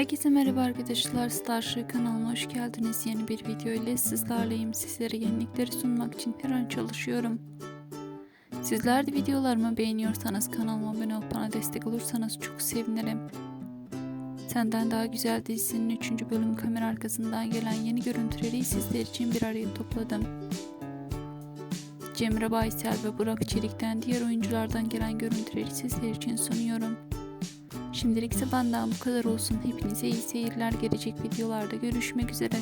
Herkese merhaba arkadaşlar. Starship kanalıma hoş geldiniz. Yeni bir video ile sizlerleyim. Sizlere yenilikleri sunmak için her an çalışıyorum. Sizler de videolarımı beğeniyorsanız kanalıma abone olup bana destek olursanız çok sevinirim. Senden Daha Güzel dizisinin 3. bölüm kamera arkasından gelen yeni görüntüleri sizler için bir araya topladım. Cemre Baysel ve Burak Çelik'ten diğer oyunculardan gelen görüntüleri sizler için sunuyorum. Şimdilik ise benden bu kadar olsun. Hepinize iyi seyirler. Gelecek videolarda görüşmek üzere.